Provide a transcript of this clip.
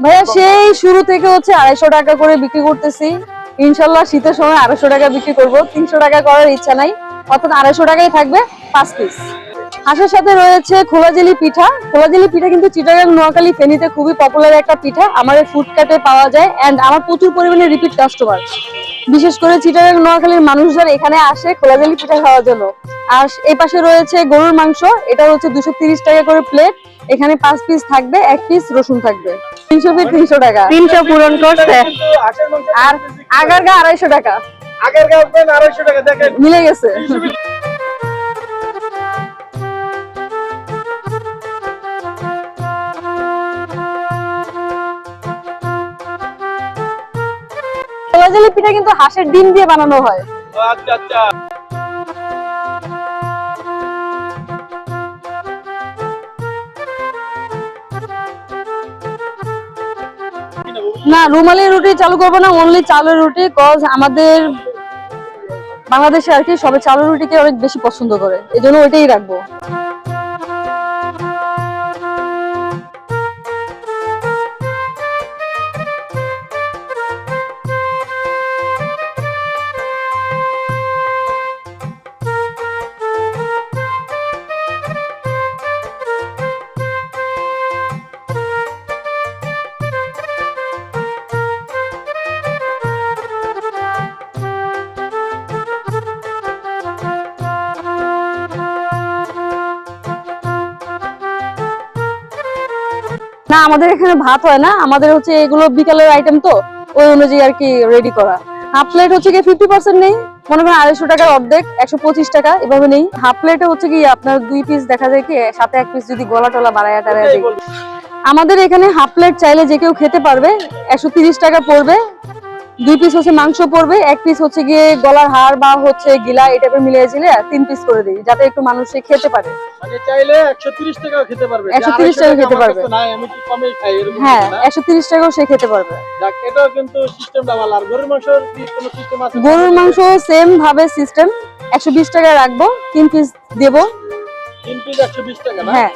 ভাইয়া, সেই শুরু থেকে হচ্ছে আড়াইশো টাকা করে বিক্রি করতেছি। ইনশাল্লাহ শীতের সময় আড়াইশো টাকা বিক্রি করব। তিনশো টাকা করার ইচ্ছা নাই। অর্থাৎ আড়াইশো টাকাই থাকবে পাঁচ পিস হাঁসের সাথে রয়েছে খোলা জেলি পিঠা। খোলা জেলি পিঠা কিন্তু চিটাগাং নোয়াখালী ফেনীতে খুবই পপুলার একটা পিঠা। আমার ফুডকার্টে পাওয়া যায় এন্ড আমার প্রচুর পরিমাণে রিপিট কাস্টমার বিশেষ করে চিটাগাং নোয়াখালীর মানুষজন এখানে আসে খোলা জেলি পিঠা খাওয়ার জন্য। আর এই পাশে রয়েছে গরুর মাংস। এটা হচ্ছে দুশো টাকা করে প্লেট এখানে পাঁচ পিস থাকবে, এক পিস রসুন থাকবে। তিনশো ফিট তিনশো টাকা। তিনশো পূরণ করছে। কিন্তু হাঁসের মাংস আড়াইশো টাকা। আগের গাছ আড়াইশো টাকা? দেখেন। মিলে গেছে। ছোলা পিঠা কিন্তু হাঁসের ডিম দিয়ে বানানো হয়। আচ্ছা আচ্ছা। না রুমালি রুটি চালু করব না অনলি চালের রুটি কজ আমাদের বাংলাদেশে আর কি সবাই চালের রুটিকে অনেক বেশি পছন্দ করে। এই জন্য ওইটাই রাখব। না, আমাদের এখানে ভাত হয় না, আমাদের হচ্ছে এগুলো বিকালের আইটেম তো, ওই অনুযায়ী আর কি রেডি করা। হাফ প্লেট হচ্ছে কি ফিফটি পার্সেন্ট নেই, মনে করেন আড়াইশো টাকার অর্ধেক, একশো পঁচিশ টাকা, এভাবে নেই। হাফ প্লেটে হচ্ছে কি আপনার দুই পিস দেখা যায় কি, সাথে এক পিস যদি গলা টলা বাড়ায় টাড়ায়া আমাদের এখানে হাফ প্লেট চাইলে যে কেউ খেতে পারবে, একশো তিরিশ টাকা পড়বে দুই পিস হচ্ছে মাংস পড়বে এক পিস হচ্ছে গিয়ে গলার হাড় বা হচ্ছে গিলা এটা মিলিয়ে ছিলে তিন পিস করে দিই যাতে একটু মানুষ খেতে পারে। মানে চাইলে একশো তিরিশ টাকাও খেতে পারবে 130 টাকা খেতে পারবে। নাই আমি একটু কমেই খাই এরকম হ্যাঁ টাকাও সে খেতে পারবে। যাক, এটাও কিন্তু সিস্টেমটা ভালো। আর গরুর মাংসের কি কোনো সিস্টেম আছে? গরুর মাংস সেম ভাবে সিস্টেম একশো বিশ টাকা রাখব তিন পিস দেবো। তিন পিস একশো বিশ টাকা না? হ্যাঁ।